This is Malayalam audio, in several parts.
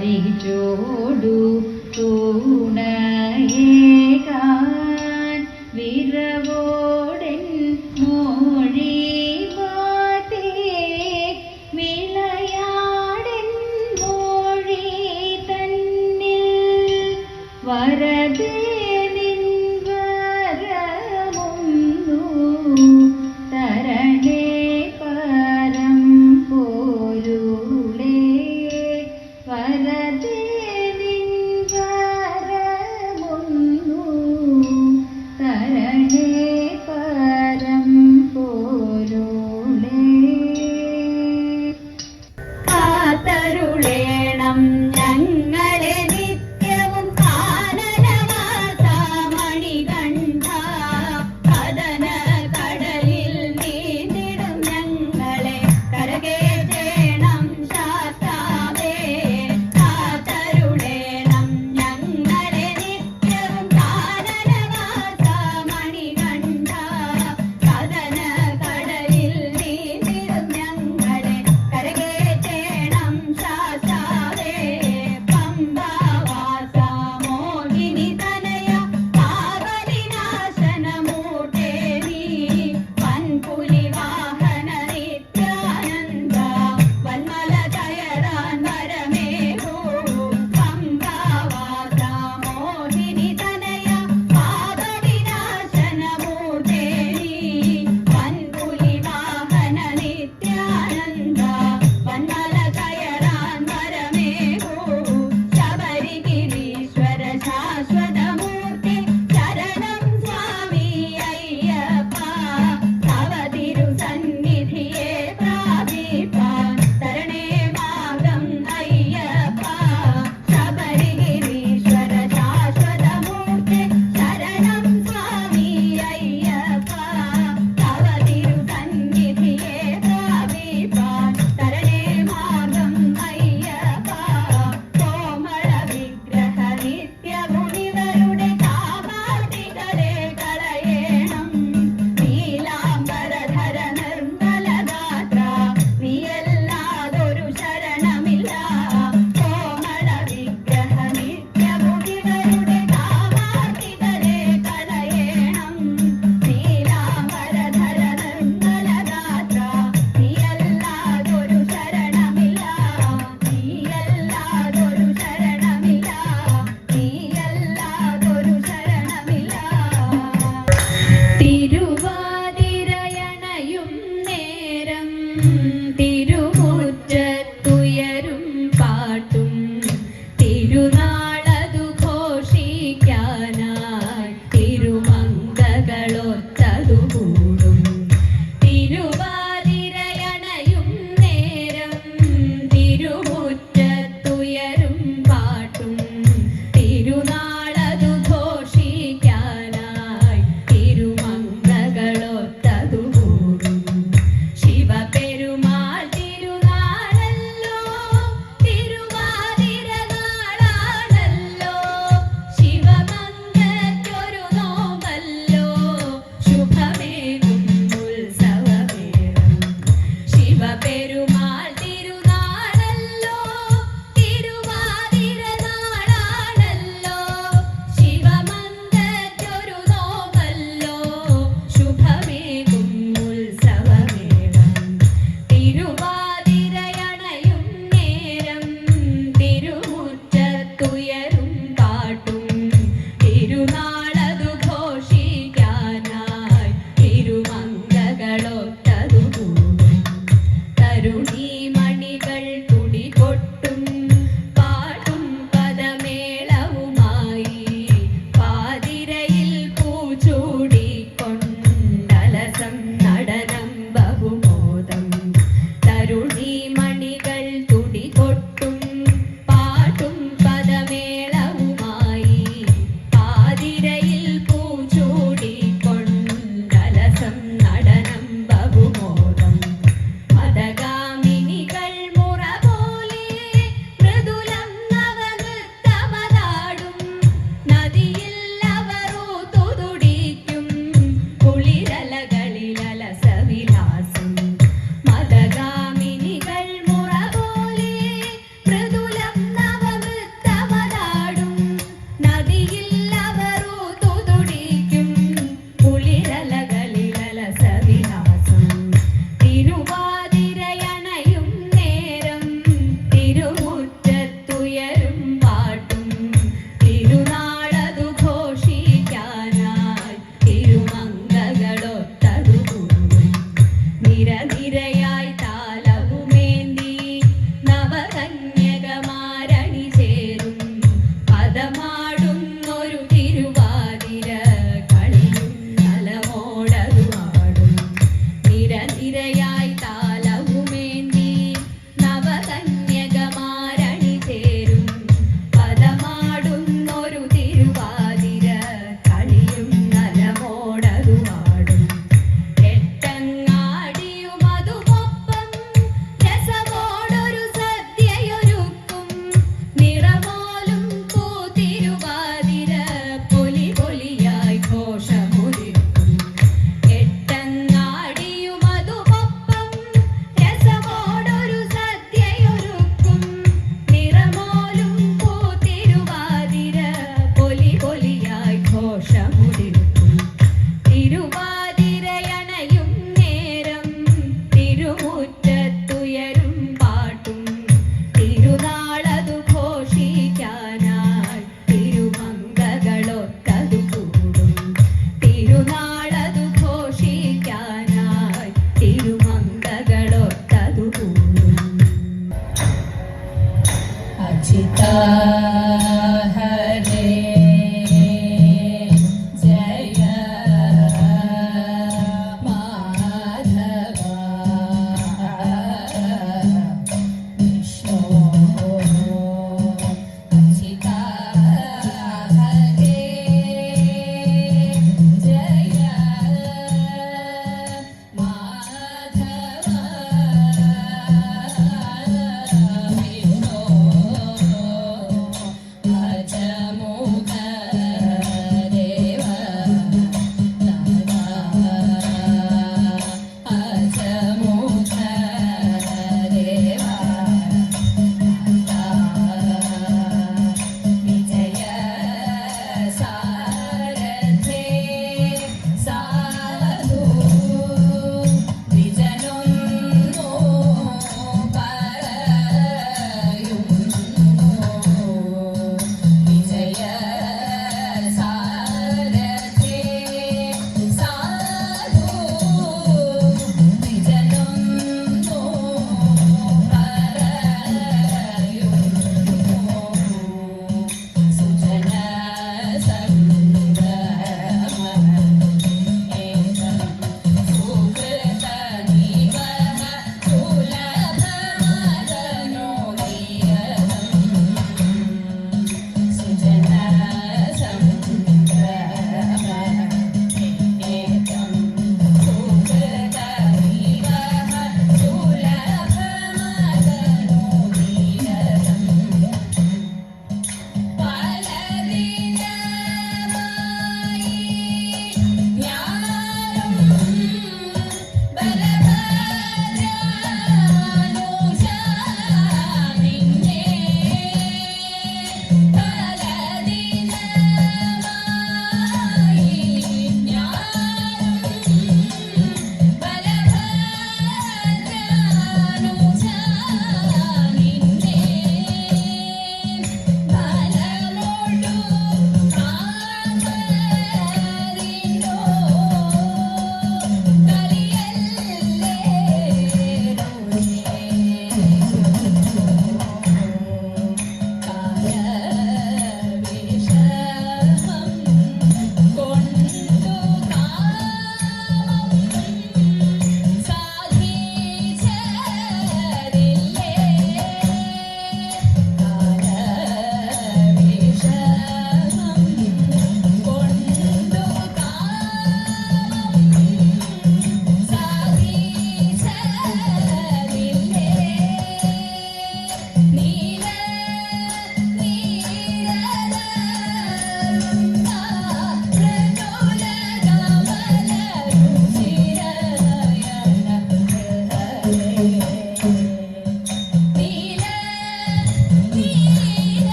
പരിചോടു ചൂണ പര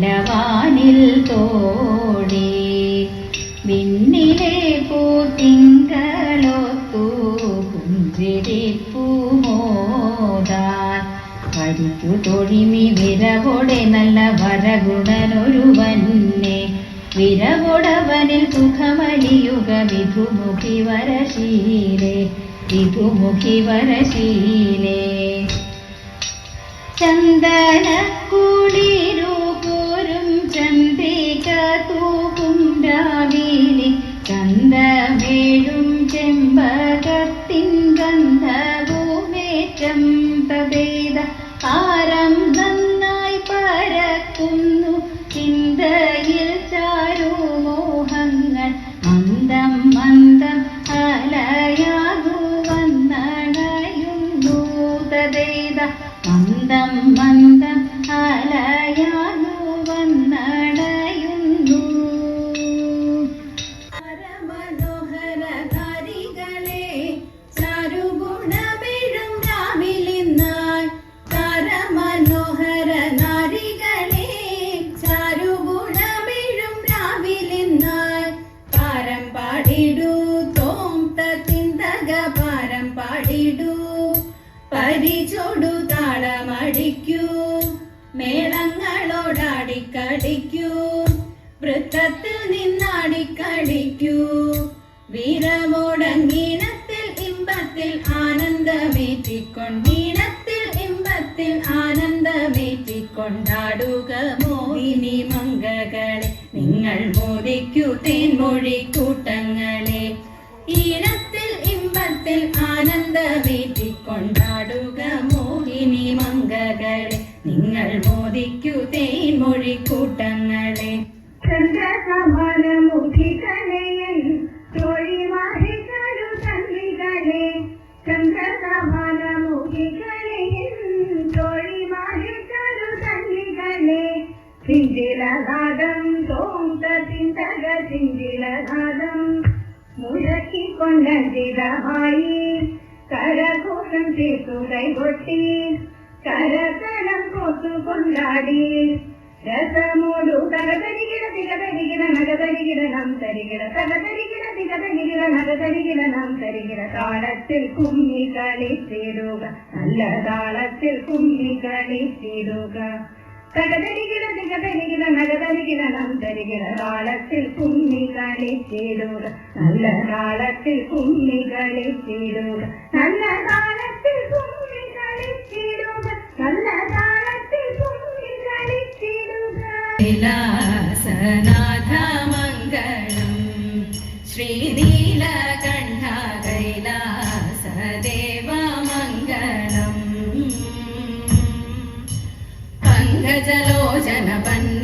നീലവാനിൽ തോടി വിണ്ണിലെ പൂത്തിങ്കളൊത്തു പുഞ്ചിരിപ്പൂ മോദാൻ വരിക്കു തൊഴിമി വിരവോടെ നല്ല വരഗുണനൊരുവന്നെ വിരവോടവനിൽ സുഖമണിയുക വിധുമുഖി വരശീലേ വിധുമുഖി ചന്ദന ചന്ദ്രിക തൂകും രാവിലെ ചന്തമേഴും ചെമ്പകത്തിൻ ആനന്ദമേറ്റിക്കൊണ്ടീണത്തിൽ ഇമ്പത്തിൽ ആനന്ദമേറ്റിക്കൊണ്ടാടുക മോഹിനി മംഗകളെ. നിങ്ങൾ മോദിക്കു തേൻമൊഴി കൂട്ടങ്ങളെ. ഈണത്തിൽ ഇമ്പത്തിൽ ആനന്ദമേറ്റിക്കൊണ്ടാടുക മോഹിനി മംഗകളെ. നിങ്ങൾ മോദിക്കു തേൻമൊഴി കൂട്ടങ്ങളെ. ചിരമായി കരഘോഷം ചേർത്തു കൈകൊട്ടി കരകലം കോത്തു കൊണ്ടാടി. രസമോടു തകതരികിട തികതരികിട നഗതരികിട നാം തരികിട തകതരികിട തികതരികിട നഗതരികിട നാം തരികിട. താളത്തിൽ കുമ്മി കളിച്ചിടുക നല്ല താളത്തിൽ കുമ്മി കളിച്ചിടുക തകതരികിട തികതരികിട നഗതരികിട നാം തരികിട താളത്തിൽ കുമ്മി കളിച്ചിടുക നല്ല താളത്തിൽ കുമ്മി കളിച്ചിടുക നല്ല താളത്തിൽ കുമ്മി കളിച്ചിടുക നല്ല താളത്തിൽ കുമ്മി കളിച്ചിടുക വിലാസനാഥ മംഗളം ശ്രീനീലകണ്ഠ గజలోచన బండ